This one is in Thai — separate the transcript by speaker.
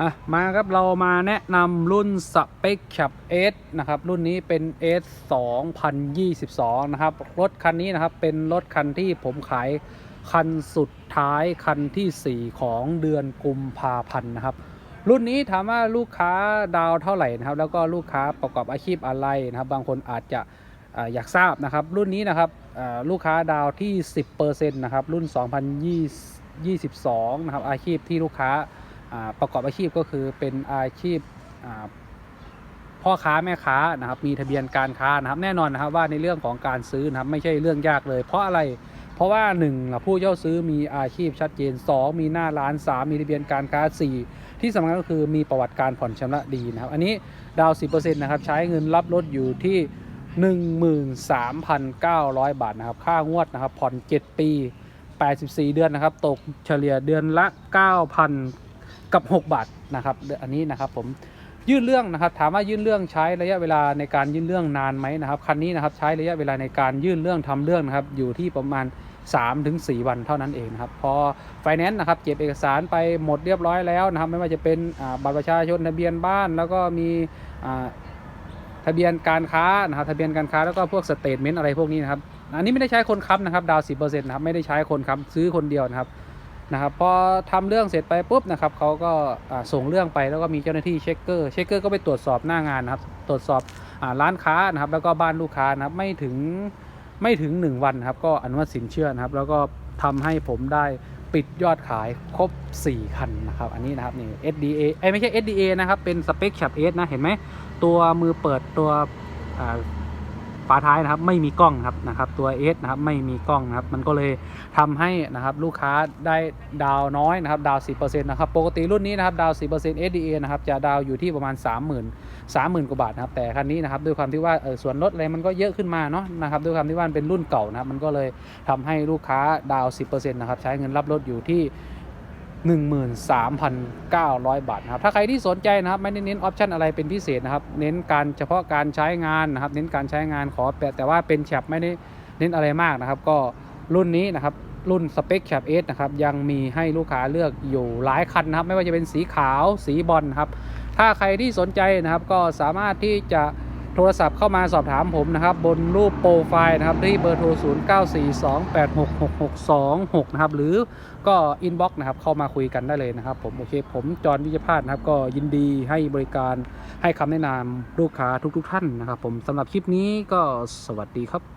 Speaker 1: อะมาครับเรามาแนะนำรุ่นสเปคแคป S นะครับ รุ่นนี้เป็น S 2022 นะครับ รถคันนี้นะครับ เป็นรถคันที่ผมขายคันสุดท้ายคันทีสี่ 4 ของเดือนกุมภาพันธ์นะครับ รุ่นนี้ถามว่าลูกค้าดาวเท่าไหร่นะครับ แล้วก็ลูกค้าประกอบอาชีพอะไรนะครับ บางคนอาจจะออยากทราบนะครับ รุ่นนี้นะครับลูกค้าดาวที่ 10%นะครับ รุ่น 2022 นะครับ อาชีพที่ลูกค้า ประกอบอาชีพก็คือเป็นอาชีพพ่อค้าแม่ค้านะครับมีทะเบียนการค้านะครับแน่นอนนะครับว่าในเรื่องของการซื้อนะครับไม่ใช่เรื่องยากเลย เพราะอะไรเพราะว่า1นึ่งผู้เช่าซื้อมีอาชีพชัดเจน 2 มีหน้าร้าน 3 มีทะเบียนการค้า 4 ที่สำคัญก็คือมีประวัติการผ่อนชำระดีนะครับ อันนี้ดาว 10%นะครับใช้เงินรับรถอยู่ที่ 13,900 บาทนะครับ ค่างวดนะครับผ่อน 7 ปี 84 เดือนนะครับ ตกเฉลี่ยเดือนละ 9,000 กับ 6 บาทนะครับอันนี้นะครับผมยื่นเรื่องนะครับถามว่ายื่นเรื่องใช้ระยะเวลาในการยื่นเรื่องนานไหมนะครับคันนี้นะครับใช้ระยะเวลาในการยื่นเรื่องทำเรื่องนะครับอยู่ที่ประมาณ 3-4 วันเท่านั้นเองนะครับพอไฟแนนซ์นะครับเก็บเอกสารไปหมดเรียบร้อยแล้วนะครับไม่ว่าจะเป็นบัตรประชาชนทะเบียนบ้าน แล้วก็มีทะเบียนการค้านะครับทะเบียนการค้าแล้วก็พวกสเตทเมนต์อะไรพวกนี้นะครับอันนี้ไม่ได้ใช้คนค้ำนะครับดาวสินะครับไม่ได้ใช้คนค้ำซื้อคนเดียวนะครับ นะครับพอทำเรื่องเสร็จไปปุ๊บนะครับเขาก็ส่งเรื่องไปแล้วก็มีเจ้าหน้าที่เช็คเกอร์เช็คเกอร์ก็ไปตรวจสอบหน้างานนะครับตรวจสอบอร้านค้านะครับแล้วก็บ้านลูกค้านะครับไม่ถึงไม่ถึง 1 วันนครับก็อนุมัติสินเชื่อนะครับ แล้วก็ทำให้ผมได้ปิดยอดขายครบ 4 คันนะครับ อันนี้นะครับนี่ SDA เอ้ไม่ใช่ SDA นะครับเป็นสเปค Cap S นะเห็นไหมตัวมือเปิดตัว ฝาท้ายนะครับไม่มีกล้องครับนะครับตัว S นะครับไม่มีกล้องนะครับมันก็เลยทำให้นะครับลูกค้าได้ดาวน้อยนะครับดาว10%นะครับปกติรุ่นนี้นะครับดาว 10% SDA นะครับจะดาวอยู่ที่ประมาณ 30,000 30,000กว่าบาทนะครับแต่คันนี้นะครับด้วยความที่ว่าเออส่วนลดอะไรมันก็เยอะขึ้นมาเนาะนะครับด้วยความที่ว่าเป็นรุ่นเก่านะครับมันก็เลยทำให้ลูกค้าดาว 10%นะครับใช้เงินรับรถอยู่ที่ 13,900 บาทนะครับถ้าใครที่สนใจนะครับไม่ได้เน้นออปชันอะไรเป็นพิเศษนะครับ เน้นการเฉพาะการใช้งานนะครับ เน้นการใช้งานขอแต่แต่ว่าเป็นแชปไม่ได้เน้นอะไรมากนะครับ ก็รุ่นนี้นะครับรุ่นสเปคแชปเอสนะครับยังมีให้ลูกค้าเลือกอยู่หลายคันนะครับ ไม่ว่าจะเป็นสีขาวสีบอลครับถ้าใครที่สนใจนะครับก็สามารถที่จะ โทรศัพท์เข้ามาสอบถามผมนะครับ บนรูปโปรไฟล์นะครับที่เบอร์โทร 0942866626 นะครับ หรือก็อินบ็อกซ์นะครับเข้ามาคุยกันได้เลยนะครับผมโอเค ผมจอห์นวิจพาสนะครับ ก็ยินดีให้บริการให้คำแนะนำลูกค้าทุกๆท่านนะครับ ผมสำหรับคลิปนี้ก็สวัสดีครับ